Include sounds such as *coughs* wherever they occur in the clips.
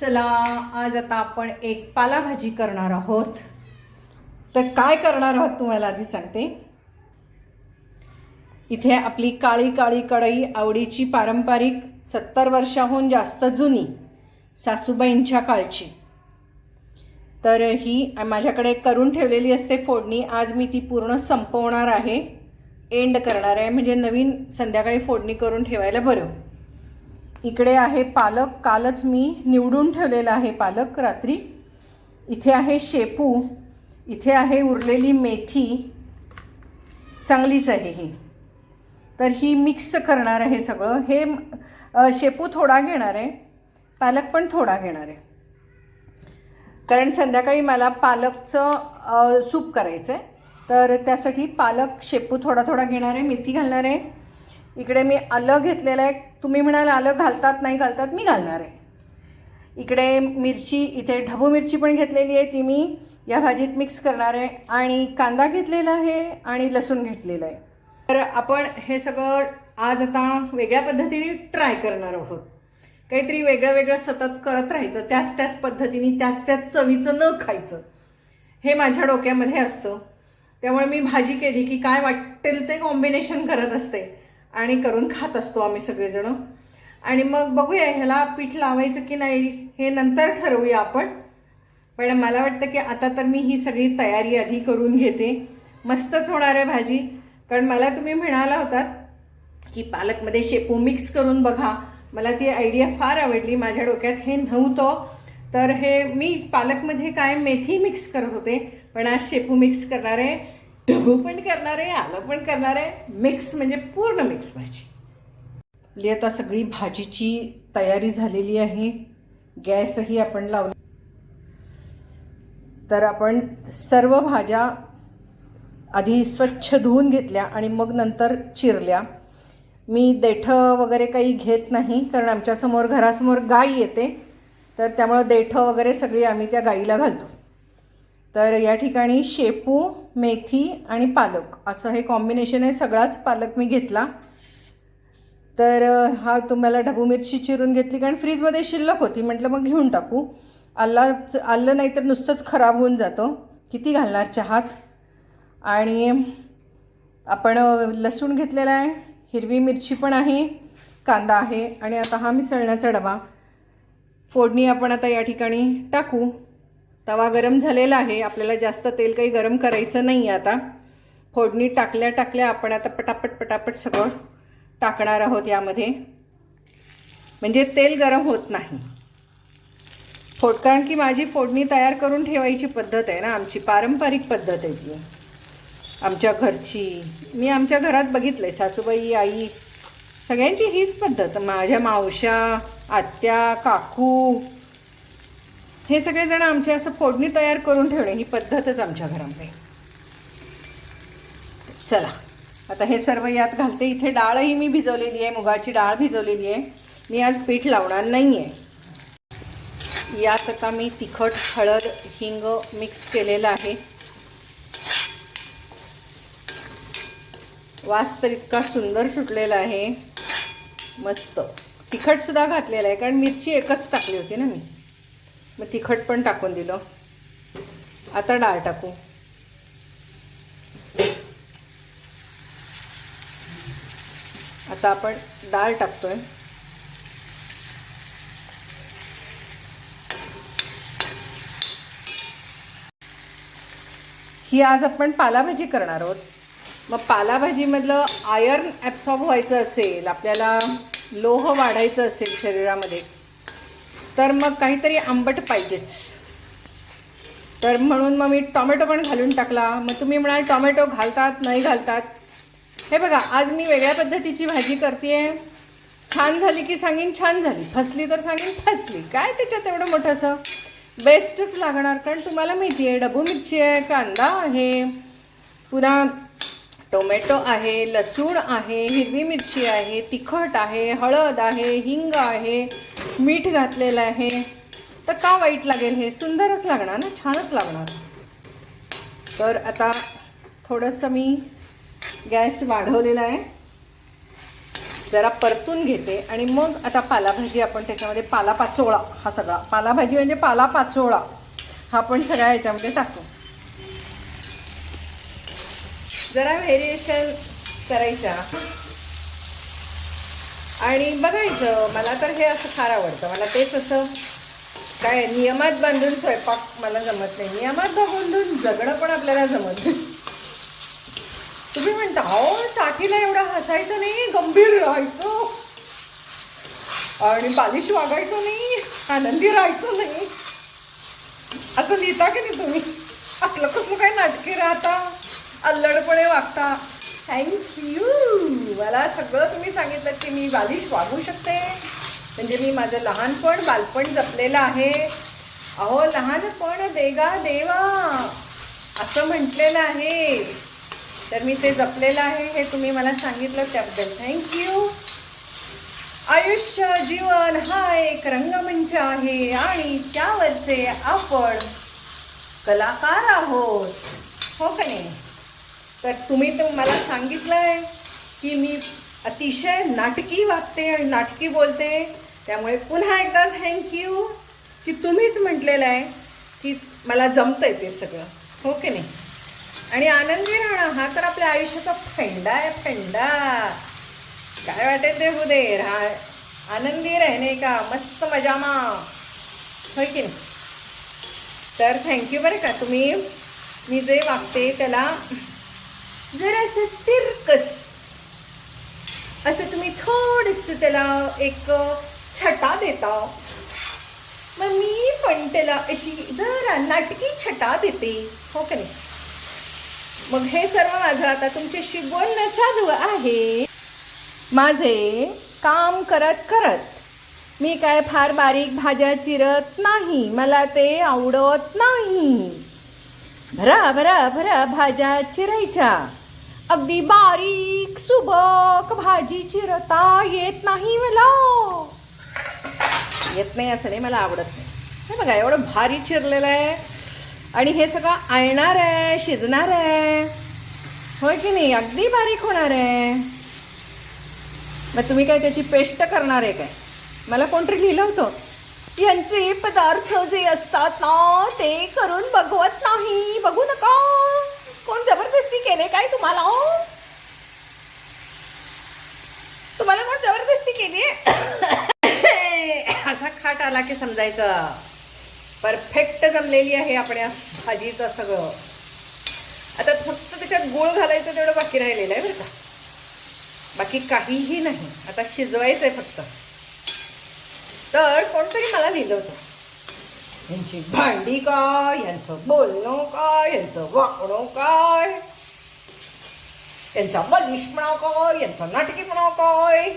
चला आज आता आपण एक पालाभाजी करणार आहोत. तर काय करणार आहोत तुम्हाला आधी सांगते. इथे आपली काळी काळी कढई आवडीची पारंपरिक सत्तर वर्षाहून जास्त जुनी सासूबाईंच्या काळची. तर ही माझ्याकडे करून ठेवलेली असते फोडणी. आज मी ती पूर्ण संपवणार आहे. एंड करणार आहे. म्हणजे नवीन संध्याकाळी फोडणी करून ठेवायला बरं. इकडे आहे पालक. कालच मी निवडून ठेवलेला आहे पालक रात्री. इथे आहे शेपू. इथे आहे उरलेली मेथी. चांगलीच आहे ही. तर ही मिक्स करणार आहे सगळं. हे शेपू थोडा घेणार आहे. पालक पण थोडा घेणार आहे. कारण संध्याकाळी मला पालकचं सूप करायचं आहे तर त्यासाठी पालक शेपू थोडा थोडा घेणार आहे. मेथी घालणार आहे. इकडे मी आलं घेतलेलं आहे. तुम्ही म्हणाल आलं घालतात नाही घालतात मी घालणार आहे. इकडे मिरची इथे ढबू मिरची पण घेतलेली आहे ती मी या भाजीत मिक्स करणार आहे. आणि कांदा घेतलेला आहे आणि लसूण घेतलेलं आहे. तर आपण हे सगळं आज आता वेगळ्या पद्धतीने ट्राय करणार आहोत. काहीतरी वेगळं वेगळं सतत करत राहायचं त्याच त्याच पद्धतीने त्याच त्याच चवीचं न खायचं. हे माझ्या डोक्यामध्ये असतं. त्यामुळे मी भाजी केली की काय वाटेल ते कॉम्बिनेशन करत असते. आणि करून खात असतो आम्ही सगळेजण. आणि मग बघूया ह्याला पीठ लावायचं की नाही हे नंतर ठरवूया आपण. पण मला वाटतं की आता तर मी ही सगळी तयारी आधी करून घेते. मस्तच होणार आहे भाजी. कारण मला तुम्ही म्हणाला होतात की पालकमध्ये शेपू मिक्स करून बघा. मला ती आयडिया फार आवडली. माझ्या डोक्यात हे नव्हतं. तर हे मी पालकमध्ये काय मेथी मिक्स करत होते. पण आज शेपू मिक्स करणार आहे. डबं पण करणार आहे आलं पण करणार. आहे मिक्स म्हणजे पूर्ण मिक्स भाजी. आपली आता सगळी भाजीची तयारी झालेली आहे. गॅसही आपण लावला. तर आपण सर्व भाज्या आधी स्वच्छ धुवून घेतल्या आणि मग नंतर चिरल्या. मी देठं वगैरे काही घेत नाही कारण आमच्यासमोर घरासमोर गाय येते. तर त्यामुळं देठं वगैरे सगळी आम्ही त्या गाईला घालतो. तर या ठिकाणी शेपू मेथी आणि पालक असं हे कॉम्बिनेशन आहे. सगळाच पालक मी घेतला. तर हा तुम्हाला ढबू मिरची चिरून घेतली कारण फ्रीजमध्ये शिल्लक होती. म्हटलं मग घेऊन टाकू. आल्ला आलं नाही तर नुसतंच खराब होऊन जातं. किती घालणार चहात? आणि आपण लसूण घेतलेला आहे. हिरवी मिरची पण आहे. कांदा आहे. आणि आता हा मिसळण्याचा डबा. फोडणी आपण आता या ठिकाणी टाकू. तवा गरम झालेला आहे. आपल्याला जास्त तेल काही गरम करायचं नाही आहे आता. फोडणी टाकल्या टाकल्या आपण आता पटापट पटापट सगळं टाकणार आहोत यामध्ये. म्हणजे तेल गरम होत नाही. फोड कारण की माझी फोडणी तयार करून ठेवायची पद्धत आहे ना. आमची पारंपरिक पद्धत आहे ती. आमच्या घरची. मी आमच्या घरात बघितलं आहे सासूबाई आई सगळ्यांची हीच पद्धत. माझ्या मावश्या आत्या काकू हे सगळेजण आमचे असं फोडणी तयार करून ठेवणे ही पद्धतच आमच्या घरामध्ये. चला आता हे सर्व यात घालते. इथे डाळही मी भिजवलेली आहे मुगाची डाळ भिजवलेली आहे. मी आज पीठ लावणार नाही आहे यात आता मी तिखट हळद हिंग मिक्स केलेलं आहे. वास तर इतका सुंदर सुटलेला आहे. मस्त. तिखटसुद्धा घातलेला घातलेलं आहे कारण मिरची एकच टाकली होती ना मी. मग तिखट पण टाकून दिलं. आता डाळ टाकू. आता आपण डाळ टाकतोय. ही आज आपण पालाभाजी करणार आहोत. मग पालाभाजीमधलं आयर्न ॲब्सॉर्ब व्हायचं असेल आपल्याला लोह वाढायचं असेल शरीरामध्ये तर मग काहीतरी आंबट पाहिजेच. तर म्हणून मग मी टॉमॅटो पण घालून टाकला. मग तुम्ही म्हणाल टॉमॅटो घालतात नाही घालतात. हे बघा आज मी वेगळ्या पद्धतीची भाजी करते छान झाली की सांगेन छान झाली. फसली तर सांगेन फसली. काय त्याच्यात एवढं मोठंसं बेस्टच लागणार कारण तुम्हाला माहिती आहे डबू मिरची आहे कांदा आहे पुन्हा टोमॅटो आहे लसूण आहे हिरवी मिरची आहे तिखट आहे हळद आहे हिंग आहे मीठ घातलेलं आहे. तर का वाईट लागेल हे? सुंदरच लागणार ना? छानच लागणार. तर आता थोडंसं मी गॅस वाढवलेला आहे. जरा परतून घेते आणि मग आता पालाभाजी आपण त्याच्यामध्ये पाला पाचोळा हा सगळा. पालाभाजी म्हणजे पाला पाचोळा हा पण सगळ्या याच्यामध्ये टाकू. जरा व्हेरिएशन करायच्या. आणि बघायचं मला तर हे असं फार आवडतं. मला तेच असं काय नियमात बांधून स्वयंपाक मला जमत नाही. नियमात बांधून जगणं पण आपल्याला जमत नाही. तुम्ही म्हणता हो साठीला एवढं हसायचं नाही गंभीर राहायचो. आणि बालिश वागायचो नाही आनंदी राहायचो नाही. असं लिहिता की नाही तुम्ही? असलं कसलं काय नाटके राहता? अल्लडपणे वागता? थँक्यू मला सगळं तुम्ही सांगितलं की मी बालिश वागू शकते. म्हणजे मी माझं लहानपण बालपण जपलेलं आहे. अहो लहानपण देगा देवा. असं म्हटलेलं आहे. तर मी ते जपलेलं आहे हे तुम्ही मला सांगितलं त्याबद्दल. थँक्यू आयुष्य जीवन हा एक रंगमंच आहे आणि त्यावरचे आपण कलाकार आहोत. हो का नाही? तर तुम्ही तर मला सांगितलं आहे की मी अतिशय नाटकी वागते आणि नाटकी बोलते. त्यामुळे पुन्हा एकदा थँक्यू की तुम्हीच म्हटलेलं आहे की मला जमतंय ते सगळं. हो की नाही? आणि आनंदी राहणं हा तर आपल्या आयुष्याचा फेंडा आहे फेंडा. काय वाटेल ते होऊ दे. राहा आनंदी राहणे का? मस्त मजामा होय की नाही? तर थँक्यू बरं का तुम्ही. मी जे वागते त्याला जरासं तिरकस. असं तुम्ही थोडस त्याला एक छटा देता. मग मी पण त्याला अशी जरा नाटकी छटा देते. हो का नाही? मग हे सर्व माझं आता तुमच्याशी बोलणं चालू आहे. माझे काम करत करत मी काय फार बारीक भाज्या चिरत नाही. मला ते आवडत नाही. भरा भरा भरा भाज्या चिरायच्या. अगदी बारीक सुबक भाजी चिरता येत नाही मला. येत नाही असं नाही मला आवडत नाही. हे बघा एवढं भारी चिरलेलं आहे. आणि हे सगळं आळणार आहे शिजणार आहे. होय की नाही? अगदी बारीक होणार आहे. मग तुम्ही काय त्याची पेस्ट करणार आहे काय? मला कोणतरी लिहिलं होतं. यांचे पदार्थ जे असतात ना ते करून बघवत नाही. बघू नका. कोण जबरदस्ती केले काय तुम्हाला हो? तुम्हाला कोण जबरदस्ती केली *coughs* असा खाट आला की समजायचं. परफेक्ट जमलेली आहे आपल्या भाजीचं सगळं. आता फक्त त्याच्यात गुळ घालायचं तेवढं बाकी राहिलेलं आहे बरं का. बाकी काहीही नाही. आता शिजवायचं आहे फक्त. तर कोणतरी मला लिहिलं होतं. यांची भांडी काय यांचं बोलणं काय यांचं वागणं काय यांचा बलिष्पणा काय यांचा नाटकीपणा काय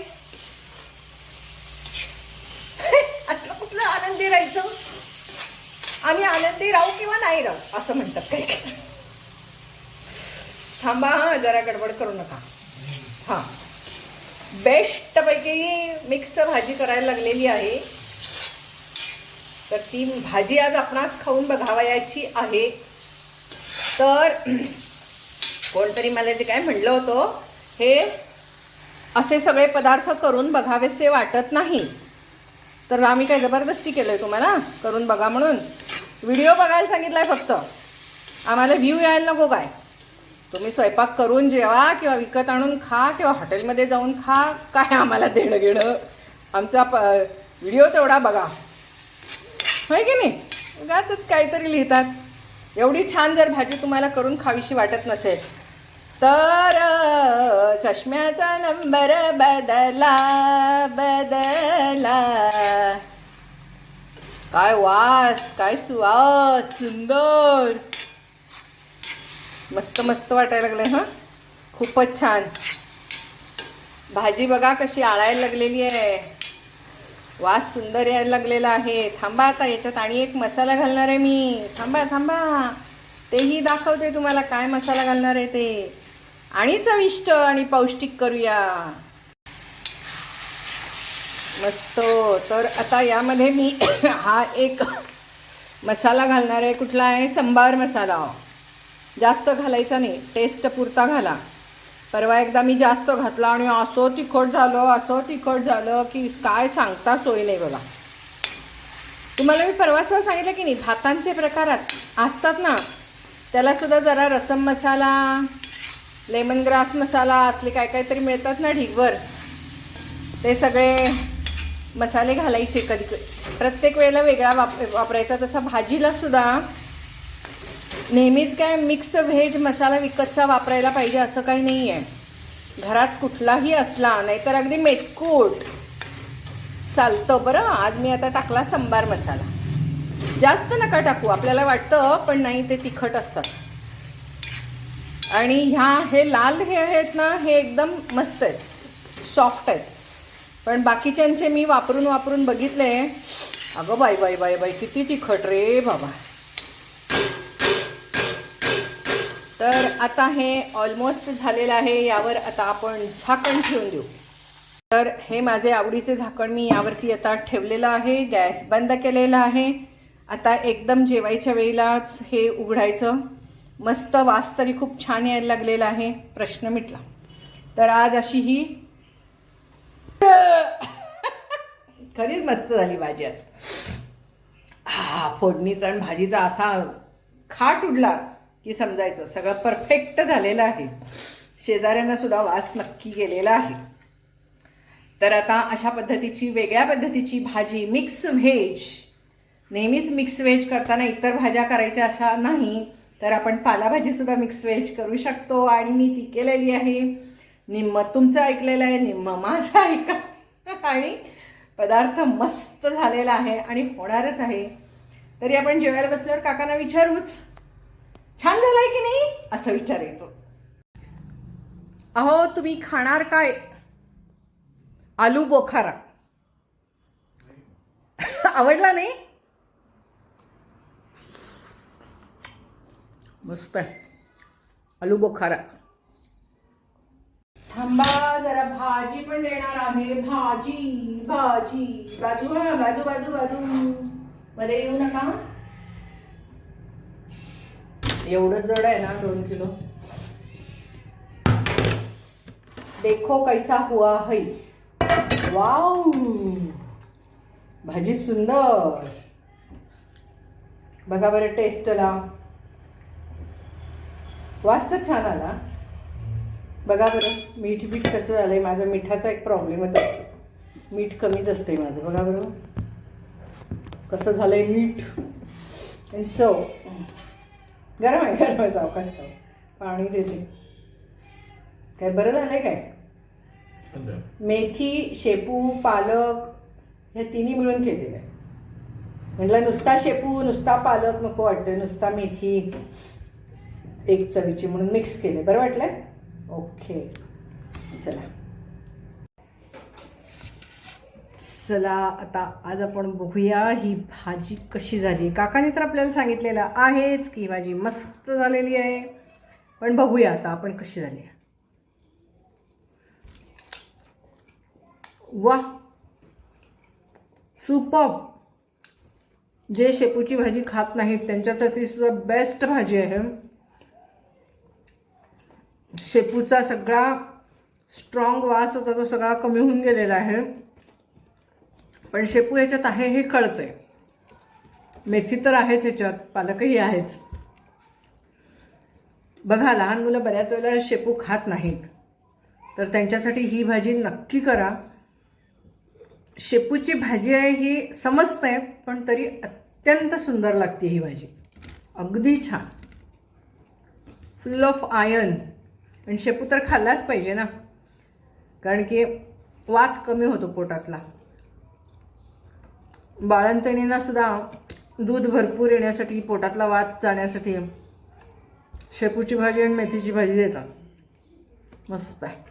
असलं कुठलं आनंदी राहायचं आम्ही आनंदी राहू किंवा नाही राहू असं म्हणतात काही काही थांबा हा जरा गडबड करू नका. हां बेस्टपैकी मिक्स भाजी करायला लागलेली आहे. तर ती भाजी आज आपणास खाऊन बघावयाची आहे. तर कोणतरी मला जे काय म्हणलं होतं हे असे सगळे पदार्थ करून बघावेसे वाटत नाही. तर आम्ही काय जबरदस्ती केलं आहे तुम्हाला? करून बघा म्हणून. व्हिडिओ बघायला सांगितलाय फक्त. आम्हाला व्ह्यू यायला नको काय? तुम्ही स्वयंपाक करून जेवा किंवा विकत आणून खा किंवा हॉटेलमध्ये जाऊन खा. काय आम्हाला देणं घेणं आमचा प व्हिडिओ तेवढा बघा. होय की नाही? उगाच काहीतरी लिहितात. एवढी छान जर भाजी तुम्हाला करून खावीशी वाटत नसेल तर चष्म्याचा नंबर बदला बदला. काय वास काय सुवास सुंदर. मस्त मस्त वाटायला लागलंय हां? खूपच छान. भाजी बघा कशी आळायला लागलेली आहे. वास सुंदर यायला लागलेला आहे. थांबा आता याच्यात आणि एक मसाला घालणार आहे मी. थांबा थांबा. तेही दाखवते तुम्हाला काय मसाला घालणार आहे ते. आणि चविष्ट आणि पौष्टिक करूया. मस्त. तर आता यामध्ये मी *coughs* हा एक मसाला घालणार आहे. कुठला आहे? संबार मसाला. जास्त घालायचा नाही. टेस्ट पुरता घाला. परवा एकदा मी जास्त घातला आणि असो तिखट झालं असं तिखट झालं की काय सांगता सोय नाही बघा. तुम्हाला मी परवा सुद्धा सांगितलं की नाही भातांचे प्रकारात असतात ना. त्याला सुद्धा जरा रसम मसाला लेमन ग्रास मसाला असले काय काहीतरी मिळतात ना ढिगवर ते सगळे मसाले घालायचे कधी. प्रत्येक वेळेला वेगळा वाप वापरायचा. तसा भाजीला सुद्धा नेहमीच काय मिक्स व्हेज मसाला विकतचा वापरायला पाहिजे असं काही नाही आहे घरात कुठलाही असला नाहीतर अगदी मेटकूट. चालतं बरं आज मी आता टाकला संबार मसाला. जास्त नका टाकू आपल्याला वाटतं पण नाही ते तिखट असतात. आणि ह्या हे लाल हे आहेत ना हे एकदम मस्त आहेत. सॉफ्ट आहेत. पण बाकीच्यांचे मी वापरून वापरून बघितले. अगं बाई बाई बाई बाई किती तिखट रे बाबा. तर आता हे ऑलमोस्ट झालेलं आहे यावर आता आपण झाकण ठेवून देऊ. तर हे माझे आवडीचे झाकण मी यावरती आता ठेवलेलं आहे गॅस बंद केलेला आहे. आता एकदम जेवायच्या वेळेलाच हे उघडायचं. मस्त वास तरी खूप छान यायला लागलेला आहे प्रश्न मिटला. तर आज अशी ही *laughs* खरीच मस्त झाली भाजी आज. हा फोडणीचा आणि भाजीचा असा खाट उडला. की समजायचं. सगळं परफेक्ट झालेलं आहे. शेजाऱ्यांना सुद्धा वास नक्की गेलेला आहे. तर आता अशा पद्धतीची वेगळ्या पद्धतीची भाजी मिक्स व्हेज नेहमीच मिक्स व्हेज करताना इतर भाज्या करायच्या अशा नाही तर आपण पालाभाजीसुद्धा मिक्स व्हेज करू शकतो. आणि मी ती केलेली आहे. निम्म तुमचं ऐकलेलं आहे निम्म माझं ऐका आणि पदार्थ मस्त झालेला आहे आणि होणारच आहे. तरी आपण जेवायला बसल्यावर काकांना विचारूच. छान झालाय की नाही? असं विचारायचं अहो तुम्ही खाणार काय? आलू बोखारा. *laughs* आवडला नाही? मस्त आहे. आलू बोखारा. थांबा जरा भाजी पण देणार आहे. भाजी भाजी. बाजू बाजू बाजू बाजू. मध्ये येऊ नका एवढं जड आहे ना दोन किलो? देखो कैसा हुआ है। वाव! भाजी सुंदर। बघा बरं टेस्टला वास तर छान आला. बघा बरं मीठ बीठ कसं झालं आहे माझा मिठाचा एक प्रॉब्लेमच असतो मीठ कमीच असते माझं. बघा बरं. कसं झालं आहे मीठ? आणि चव. गरम आहे गरम आहे सावकाश खाऊ. पाणी देते. काय बरं झालंय काय? मेथी शेपू पालक ह्या तिन्ही मिळून केलेलं आहे. म्हटलं नुसता शेपू नुसता पालक नको वाटतं नुसता मेथी एक चवीची म्हणून मिक्स केले बरं वाटलंय? ओके चला. चला आता आज आपण बघूया ही भाजी कशी झाली. काकाने तर आपल्याला सांगितलेलं आहेच की भाजी मस्त झालेली आहे. पण बघूया आता आपण कशी झाली वा सुपर जे शेपूची भाजी खात नाहीत त्यांच्यासाठी सुद्धा बेस्ट भाजी आहे. शेपूचा सगळा स्ट्रॉंग वास होता तो सगळा कमी होऊन गेलेला आहे. पण शेपू ह्याच्यात आहे हे कळतं आहे मेथी तर आहेच ह्याच्यात पालकही आहेच. बघा लहान मुलं बऱ्याच वेळेला शेपू खात नाहीत. तर त्यांच्यासाठी ही भाजी नक्की करा. शेपूची भाजी आहे ही समजते पण तरी अत्यंत सुंदर लागते ही भाजी. अगदी छान. फुल ऑफ आयर्न आणि शेपू तर खाल्लाच पाहिजे ना. कारण की वात कमी होतो पोटातला. बाळंतणींना सुद्धा दूध भरपूर येण्यासाठी पोटातला वात जाण्यासाठी शेपूची भाजी आणि मेथीची भाजी देतात. मस्त आहे.